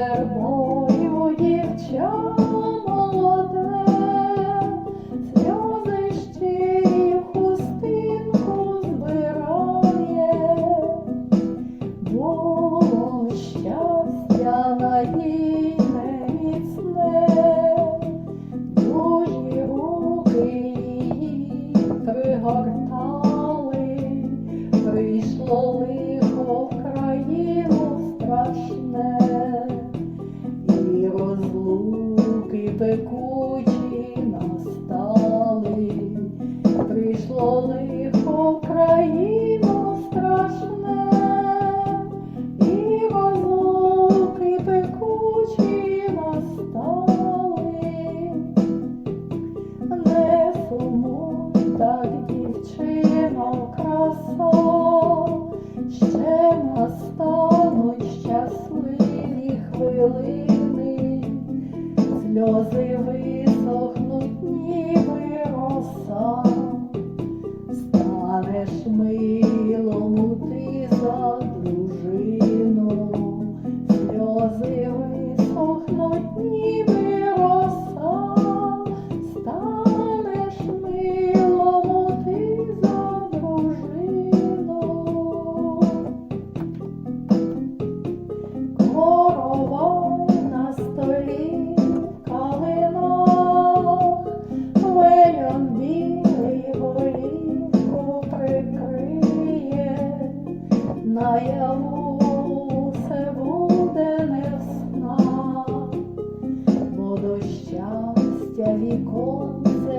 Червоню дівча молоде, сльози ще збирає, бо щастя надійне міцне, дужі руки її пригорне.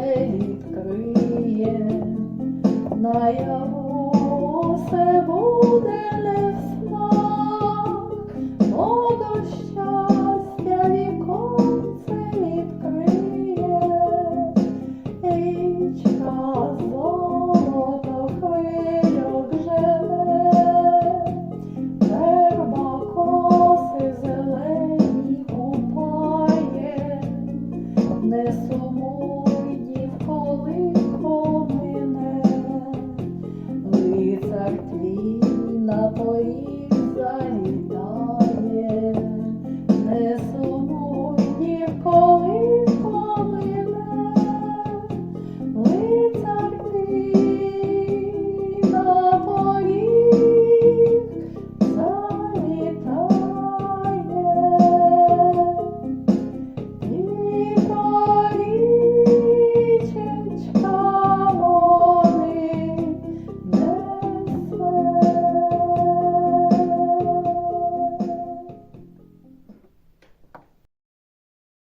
Відкриє, на наяву все буде не в смак, бо до щастя віконце відкриє, річка золото хвильок живе, верба коси зелені купає, несу. полі.